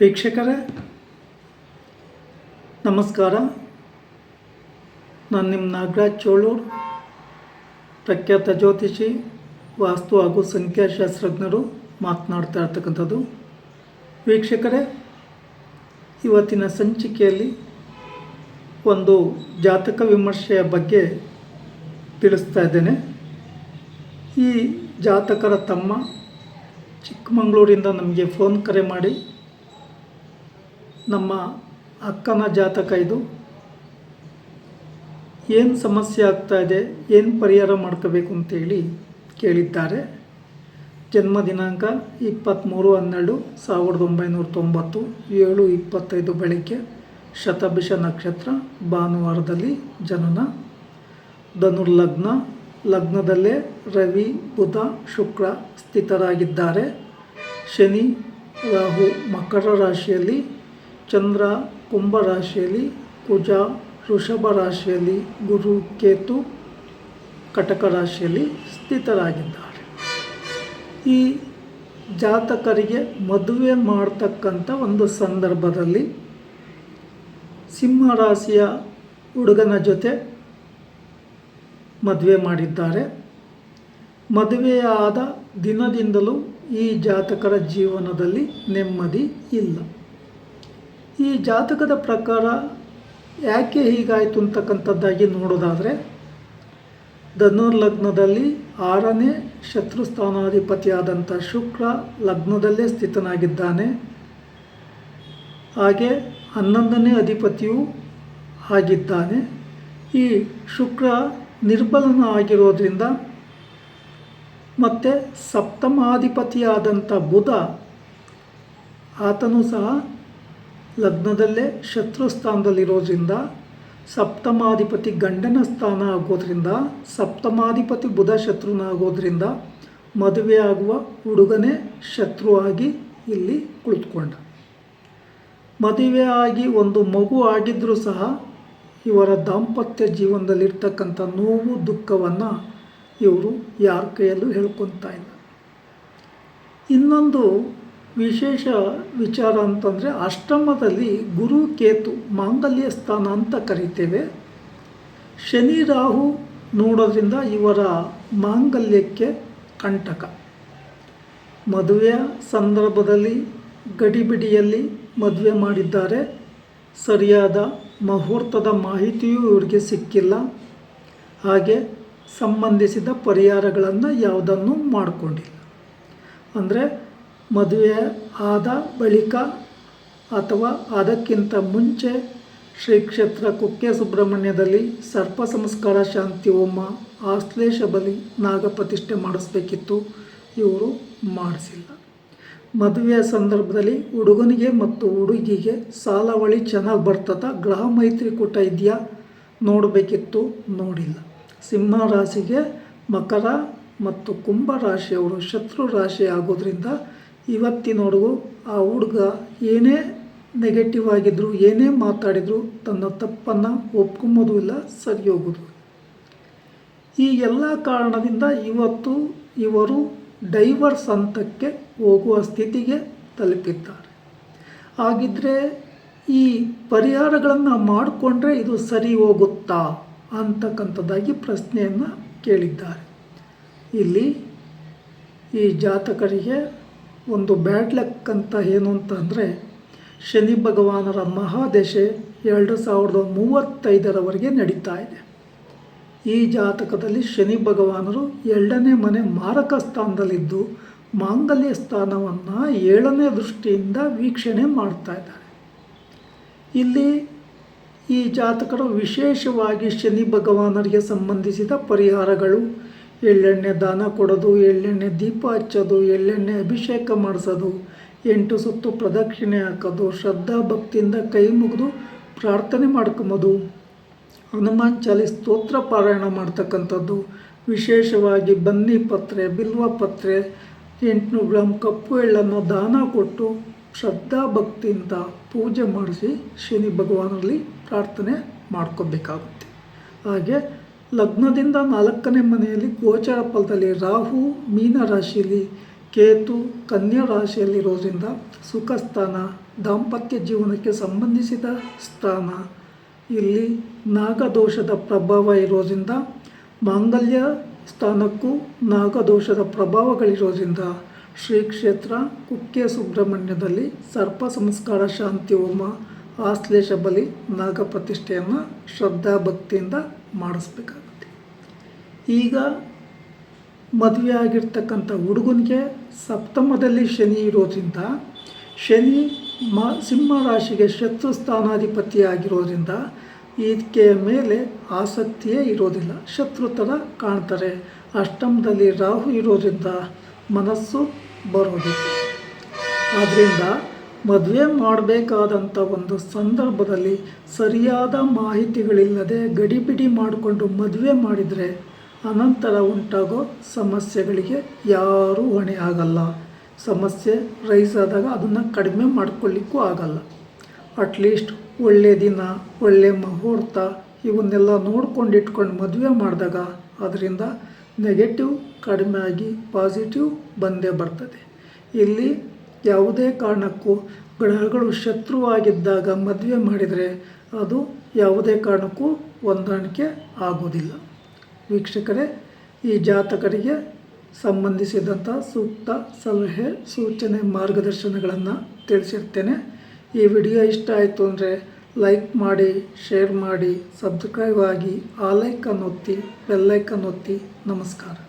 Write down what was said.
ವೀಕ್ಷಕರೇ, ನಮಸ್ಕಾರ. ನಾನು ನಿಮ್ಮ ನಾಗರಾಜ್ ಚೋಳೂರು, ಪ್ರಖ್ಯಾತ ಜ್ಯೋತಿಷಿ, ವಾಸ್ತು ಹಾಗೂ ಸಂಖ್ಯಾಶಾಸ್ತ್ರಜ್ಞರು ಮಾತನಾಡ್ತಾ ಇರ್ತಕ್ಕಂಥದ್ದು. ವೀಕ್ಷಕರೇ, ಇವತ್ತಿನ ಸಂಚಿಕೆಯಲ್ಲಿ ಒಂದು ಜಾತಕ ವಿಮರ್ಶೆಯ ಬಗ್ಗೆ ತಿಳಿಸ್ತಾ ಇದ್ದೇನೆ. ಈ ಜಾತಕರ ತಮ್ಮ ಚಿಕ್ಕಮಗಳೂರಿಂದ ನಮಗೆ ಫೋನ್ ಕರೆ ಮಾಡಿ ನಮ್ಮ ಅಕ್ಕನ ಜಾತಕ ಇದು. ಏನು ಸಮಸ್ಯೆ ಆಗ್ತಾ ಇದೆ, ಏನು ಪರಿಹಾರ ಮಾಡ್ಕೋಬೇಕು ಅಂತೇಳಿ ಕೇಳಿದ್ದಾರೆ. ಜನ್ಮ ದಿನಾಂಕ ಇಪ್ಪತ್ತ್ಮೂರು ಹನ್ನೆರಡು ಸಾವಿರದ ಒಂಬೈನೂರ ತೊಂಬತ್ತು, ಏಳು ಇಪ್ಪತ್ತೈದು ಬೆಳಗ್ಗೆ, ಶತಭಿಷ ನಕ್ಷತ್ರ, ಭಾನುವಾರದಲ್ಲಿ ಜನನ. ಧನುರ್ಲಗ್ನ, ಲಗ್ನದಲ್ಲೇ ರವಿ, ಬುಧ, ಶುಕ್ರ ಸ್ಥಿತರಾಗಿದ್ದಾರೆ. ಶನಿ, ರಾಹು ಮಕರ ರಾಶಿಯಲ್ಲಿ ಚಂದ್ರ ಕುಂಭ ರಾಶಿಯಲ್ಲಿ ಕುಜ ವೃಷಭ ರಾಶಿಯಲ್ಲಿ ಗುರು ಕೇತು, ಕಟಕ ರಾಶಿಯಲ್ಲಿ ಸ್ಥಿತರಾಗಿದ್ದಾರೆ. ಈ ಜಾತಕರಿಗೆ ಮದುವೆ ಮಾಡ್ತಕ್ಕಂಥ ಒಂದು ಸಂದರ್ಭದಲ್ಲಿ ಸಿಂಹ ರಾಶಿಯ ಹುಡುಗನ ಜೊತೆ ಮದುವೆ ಮಾಡಿದ್ದಾರೆ. ಮದುವೆಯಾದ ದಿನದಿಂದಲೂ ಈ ಜಾತಕರ ಜೀವನದಲ್ಲಿ ನೆಮ್ಮದಿ ಇಲ್ಲ. ಈ ಜಾತಕದ ಪ್ರಕಾರ ಯಾಕೆ ಹೀಗಾಯಿತು ಅಂತಕ್ಕಂಥದ್ದಾಗಿ ನೋಡೋದಾದರೆ ಧನುರ್ಲಗ್ನದಲ್ಲಿ ಆರನೇ ಶತ್ರುಸ್ಥಾನಾಧಿಪತಿಯಾದಂಥ ಶುಕ್ರ ಲಗ್ನದಲ್ಲೇ ಸ್ಥಿತನಾಗಿದ್ದಾನೆ. ಹಾಗೆ ಹನ್ನೊಂದನೇ ಅಧಿಪತಿಯೂ ಆಗಿದ್ದಾನೆ. ಈ ಶುಕ್ರ ನಿರ್ಬಲನ ಆಗಿರೋದ್ರಿಂದ ಮತ್ತು ಸಪ್ತಮಾಧಿಪತಿಯಾದಂಥ ಬುಧ ಆತನೂ ಸಹ ಲಗ್ನದಲ್ಲೇ ಶತ್ರು ಸ್ಥಾನದಲ್ಲಿರೋದ್ರಿಂದ ಸಪ್ತಮಾಧಿಪತಿ ಗಂಡನ ಸ್ಥಾನ ಆಗೋದ್ರಿಂದ, ಸಪ್ತಮಾಧಿಪತಿ ಬುಧ ಶತ್ರುನ ಆಗೋದ್ರಿಂದ ಮದುವೆ ಆಗುವ ಹುಡುಗನೇ ಶತ್ರು ಆಗಿ ಇಲ್ಲಿ ಕುಳಿತುಕೊಂಡ. ಮದುವೆ ಆಗಿ ಒಂದು ಮಗು ಆಗಿದ್ದರೂ ಸಹ ಇವರ ದಾಂಪತ್ಯ ಜೀವನದಲ್ಲಿರ್ತಕ್ಕಂಥ ನೋವು, ದುಃಖವನ್ನು ಇವರು ಯಾರ ಕೈಯಲ್ಲೂ ಹೇಳ್ಕೊತಾ ಇಲ್ಲ. ಇನ್ನೊಂದು ವಿಶೇಷ ವಿಚಾರ ಅಂತಂದರೆ ಅಷ್ಟಮದಲ್ಲಿ ಗುರು ಕೇತು ಮಾಂಗಲ್ಯ ಸ್ಥಾನ ಅಂತ ಕರಿತೇವೆ. ಶನಿ ರಾಹು ನೋಡೋದ್ರಿಂದ ಇವರ ಮಾಂಗಲ್ಯಕ್ಕೆ ಕಂಟಕ. ಮದುವೆಯ ಸಂದರ್ಭದಲ್ಲಿ ಗಡಿಬಿಡಿಯಲ್ಲಿ ಮದುವೆ ಮಾಡಿದ್ದಾರೆ. ಸರಿಯಾದ ಮುಹೂರ್ತದ ಮಾಹಿತಿಯೂ ಇವರಿಗೆ ಸಿಕ್ಕಿಲ್ಲ. ಹಾಗೆ ಸಂಬಂಧಿಸಿದ ಪರಿಹಾರಗಳನ್ನು ಯಾವುದನ್ನು ಮಾಡಿಕೊಂಡಿಲ್ಲ. ಅಂದರೆ ಮದುವೆ ಆದ ಬಳಿಕ ಅಥವಾ ಅದಕ್ಕಿಂತ ಮುಂಚೆ ಶ್ರೀ ಕ್ಷೇತ್ರ ಕುಕ್ಕೆ ಸುಬ್ರಹ್ಮಣ್ಯದಲ್ಲಿ ಸರ್ಪ ಸಂಸ್ಕಾರ ಶಾಂತಿ ಹೋಮ ಆಶ್ಲೇಷ ಬಲಿ ನಾಗಪ್ರತಿಷ್ಠೆ ಮಾಡಿಸ್ಬೇಕಿತ್ತು. ಇವರು ಮಾಡಿಸಿಲ್ಲ. ಮದುವೆಯ ಸಂದರ್ಭದಲ್ಲಿ ಹುಡುಗನಿಗೆ ಮತ್ತು ಹುಡುಗಿಗೆ ಸಾಲವಳಿ ಚೆನ್ನಾಗಿ ಬರ್ತದ ಗ್ರಹ ಮೈತ್ರಿಕೂಟ ಇದೆಯಾ? ನೋಡಬೇಕಿತ್ತು, ನೋಡಿಲ್ಲ. ಸಿಂಹ ರಾಶಿಗೆ ಮಕರ ಮತ್ತು ಕುಂಭ ರಾಶಿಯವರು ಶತ್ರು ರಾಶಿ ಆಗೋದ್ರಿಂದ ಇವತ್ತಿನವರೆಗೂ ಆ ಹುಡುಗ ಏನೇ ನೆಗೆಟಿವ್ ಆಗಿದ್ರು, ಏನೇ ಮಾತಾಡಿದರೂ, ತನ್ನ ತಪ್ಪನ್ನು ಒಪ್ಕೊಂಬೋದು ಇಲ್ಲ, ಸರಿ ಹೋಗೋದು. ಈ ಎಲ್ಲ ಕಾರಣದಿಂದ ಇವತ್ತು ಇವರು ಡೈವರ್ಸ್ ಹಂತಕ್ಕೆ ಹೋಗುವ ಸ್ಥಿತಿಗೆ ತಲುಪಿದ್ದಾರೆ. ಹಾಗಿದ್ರೆ ಈ ಪರಿಹಾರಗಳನ್ನು ಮಾಡಿಕೊಂಡ್ರೆ ಇದು ಸರಿ ಹೋಗುತ್ತಾ ಅಂತಕ್ಕಂಥದ್ದಾಗಿ ಪ್ರಶ್ನೆಯನ್ನು ಕೇಳಿದ್ದಾರೆ. ಇಲ್ಲಿ ಈ ಜಾತಕರಿಗೆ ಒಂದು ಬ್ಯಾಡ್ ಲಕ್ ಅಂತ ಏನು ಅಂತಂದರೆ ಶನಿ ಭಗವಾನರ ಮಹಾದಶೆ ಎರಡು ಸಾವಿರದ ಮೂವತ್ತೈದರವರೆಗೆ ನಡೀತಾ ಇದೆ. ಈ ಜಾತಕದಲ್ಲಿ ಶನಿ ಭಗವಾನರು ಎರಡನೇ ಮನೆ ಮಾರಕ ಸ್ಥಾನದಲ್ಲಿದ್ದು ಮಾಂಗಲ್ಯ ಸ್ಥಾನವನ್ನು ಏಳನೇ ದೃಷ್ಟಿಯಿಂದ ವೀಕ್ಷಣೆ ಮಾಡ್ತಾ ಇದ್ದಾರೆ. ಇಲ್ಲಿ ಈ ಜಾತಕರು ವಿಶೇಷವಾಗಿ ಶನಿ ಭಗವಾನರಿಗೆ ಸಂಬಂಧಿಸಿದ ಪರಿಹಾರಗಳು ಎಳ್ಳೆಣ್ಣೆ ದಾನ ಕೊಡೋದು, ಎಳ್ಳೆಣ್ಣೆ ದೀಪ ಹಚ್ಚೋದು, ಎಳ್ಳೆಣ್ಣೆ ಅಭಿಷೇಕ ಮಾಡಿಸೋದು, ಎಂಟು ಸುತ್ತು ಪ್ರದಕ್ಷಿಣೆ ಹಾಕೋದು, ಶ್ರದ್ಧಾ ಭಕ್ತಿಯಿಂದ ಕೈ ಮುಗಿದು ಪ್ರಾರ್ಥನೆ ಮಾಡ್ಕೊಂಬೋದು. ಹನುಮಾನ್ ಚಾಲಿ ಸ್ತೋತ್ರ ಪಾರಾಯಣ ಮಾಡ್ತಕ್ಕಂಥದ್ದು. ವಿಶೇಷವಾಗಿ ಬನ್ನಿ ಪತ್ರೆ, ಬಿಲ್ವ ಪತ್ರೆ, ಎಂಟುನೂರು ಗ್ರಾಮ್ ಕಪ್ಪು ಎಳ್ಳನ್ನು ದಾನ ಕೊಟ್ಟು ಶ್ರದ್ಧಾ ಭಕ್ತಿಯಿಂದ ಪೂಜೆ ಮಾಡಿಸಿ ಶನಿ ಭಗವಾನರಲ್ಲಿ ಪ್ರಾರ್ಥನೆ ಮಾಡ್ಕೋಬೇಕಾಗುತ್ತೆ. ಹಾಗೆ ಲಗ್ನದಿಂದ ನಾಲ್ಕನೇ ಮನೆಯಲ್ಲಿ ಗೋಚರ ಫಲದಲ್ಲಿ ರಾಹು, ಮೀನ ರಾಶಿಯಲ್ಲಿ ಕೇತು, ಕನ್ಯಾ ರಾಶಿಯಲ್ಲಿರೋದ್ರಿಂದ ಸುಖ ಸ್ಥಾನ, ದಾಂಪತ್ಯ ಜೀವನಕ್ಕೆ ಸಂಬಂಧಿಸಿದ ಸ್ಥಾನ. ಇಲ್ಲಿ ನಾಗದೋಷದ ಪ್ರಭಾವ ಇರೋದ್ರಿಂದ ಮಾಂಗಲ್ಯ ಸ್ಥಾನಕ್ಕೂ ನಾಗದೋಷದ ಪ್ರಭಾವಗಳಿರೋದ್ರಿಂದ ಶ್ರೀ ಕ್ಷೇತ್ರ ಕುಕ್ಕೆ ಸುಬ್ರಹ್ಮಣ್ಯದಲ್ಲಿ ಸರ್ಪ ಸಂಸ್ಕಾರ, ಶಾಂತಿ, ಹೋಮ, ಆಶ್ಲೇಷ ಬಲಿ, ನಾಗಪ್ರತಿಷ್ಠೆಯನ್ನು ಶ್ರದ್ಧಾ ಭಕ್ತಿಯಿಂದ ಮಾಡಿಸ್ಬೇಕಾಗುತ್ತೆ. ಈಗ ಮದುವೆ ಆಗಿರ್ತಕ್ಕಂಥ ಹುಡುಗನಿಗೆ ಸಪ್ತಮದಲ್ಲಿ ಶನಿ ಇರೋದ್ರಿಂದ, ಶನಿ ಮ, ಸಿಂಹ ರಾಶಿಗೆ ಶತ್ರು ಸ್ಥಾನಾಧಿಪತಿ ಆಗಿರೋದ್ರಿಂದ ಇದಕ್ಕೆ ಮೇಲೆ ಆಸಕ್ತಿಯೇ ಇರೋದಿಲ್ಲ. ಶತ್ರು ಥರ ಕಾಣ್ತಾರೆ. ಅಷ್ಟಮದಲ್ಲಿ ರಾಹು ಇರೋದ್ರಿಂದ ಮನಸ್ಸು ಬರೋದಿಲ್ಲ. ಆದ್ದರಿಂದ ಮದುವೆ ಮಾಡಬೇಕಾದಂಥ ಒಂದು ಸಂದರ್ಭದಲ್ಲಿ ಸರಿಯಾದ ಮಾಹಿತಿಗಳಿಲ್ಲದೆ ಗಡಿಬಿಡಿ ಮಾಡಿಕೊಂಡು ಮದುವೆ ಮಾಡಿದರೆ ಅನಂತರ ಉಂಟಾಗೋ ಸಮಸ್ಯೆಗಳಿಗೆ ಯಾರೂ ಹೊಣೆ ಆಗಲ್ಲ. ಸಮಸ್ಯೆ ರೈಸ್ ಆದಾಗ ಅದನ್ನು ಕಡಿಮೆ ಮಾಡ್ಕೊಳ್ಳಿಕ್ಕೂ ಆಗಲ್ಲ. ಅಟ್ಲೀಸ್ಟ್ ಒಳ್ಳೆ ದಿನ, ಒಳ್ಳೆ ಮುಹೂರ್ತ ಇವನ್ನೆಲ್ಲ ನೋಡ್ಕೊಂಡು ಇಟ್ಕೊಂಡು ಮದುವೆ ಮಾಡಿದಾಗ ಅದರಿಂದ ನೆಗೆಟಿವ್ ಕಡಿಮೆ ಆಗಿ ಪಾಸಿಟಿವ್ ಬಂದೇ ಬರ್ತದೆ. ಇಲ್ಲಿ ಯಾವುದೇ ಕಾರಣಕ್ಕೂ ಗ್ರಹಗಳು ಶತ್ರುವಾಗಿದ್ದಾಗ ಮದುವೆ ಮಾಡಿದರೆ ಅದು ಯಾವುದೇ ಕಾರಣಕ್ಕೂ ಹೊಂದಾಣಿಕೆ ಆಗೋದಿಲ್ಲ ವೀಕ್ಷಕರೇ, ಈ ಜಾತಕರಿಗೆ ಸಂಬಂಧಿಸಿದಂಥ ಸೂಕ್ತ ಸಲಹೆ, ಸೂಚನೆ, ಮಾರ್ಗದರ್ಶನಗಳನ್ನು ತಿಳಿಸಿರ್ತೇನೆ. ಈ ವಿಡಿಯೋ ಇಷ್ಟ ಆಯಿತು ಅಂದರೆ ಲೈಕ್ ಮಾಡಿ, ಶೇರ್ ಮಾಡಿ, ಸಬ್ಸ್ಕ್ರೈಬ್ ಆಗಿ, ಆ ಲೈಕನ್ನು ಒತ್ತಿ ಬೆಲ್ಲೈಕನ್ನು ಒತ್ತಿ. ನಮಸ್ಕಾರ.